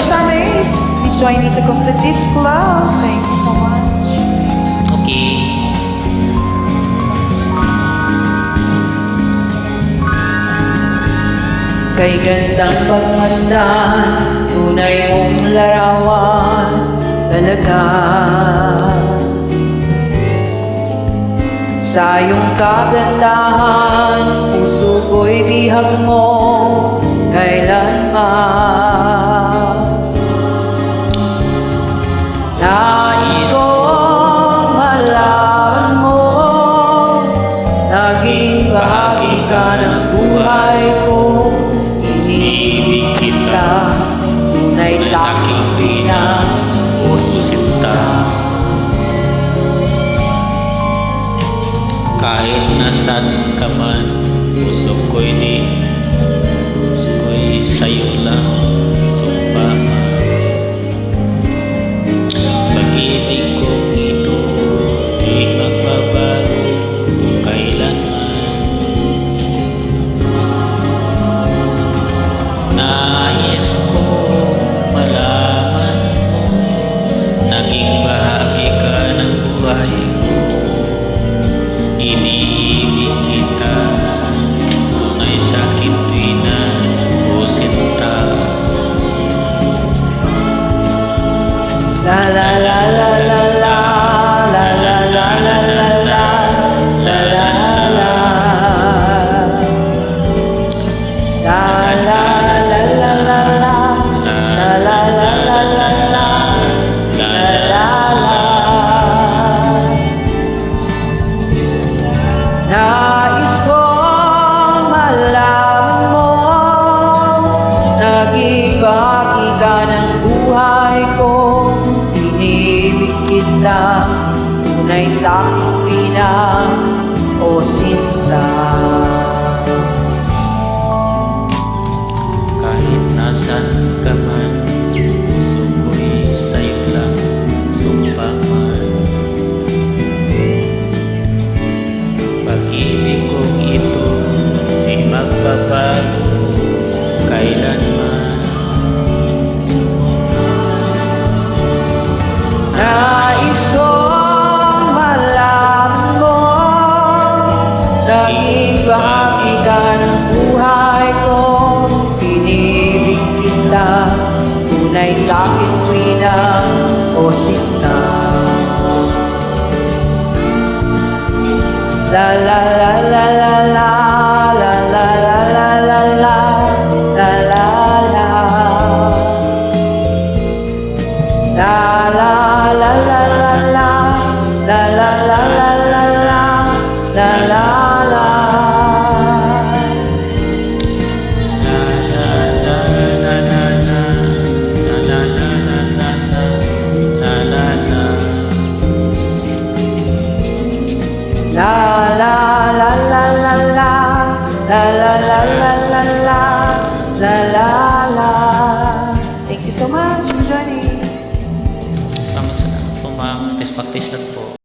Starmates! Please join me to complete this club. Thank you so much. Okay. Kay gandang pagmasdan Tunay mong larawan Talaga Sa iyong kagandahan Puso ko'y bihag mo Kailanman Nais kong malaman mo Naging bahagi ka ng buhay ko Iniibig kita Tunay sa aking pinang o sinta. Kahit nasan ka man, puso ko'y di, buhay ko kita Tunay sa aking pinang la la la La la la la la la La la la La La la la la la la. La la la la la la. La la la. Thank you so much for joining. Sama sa pumang practice na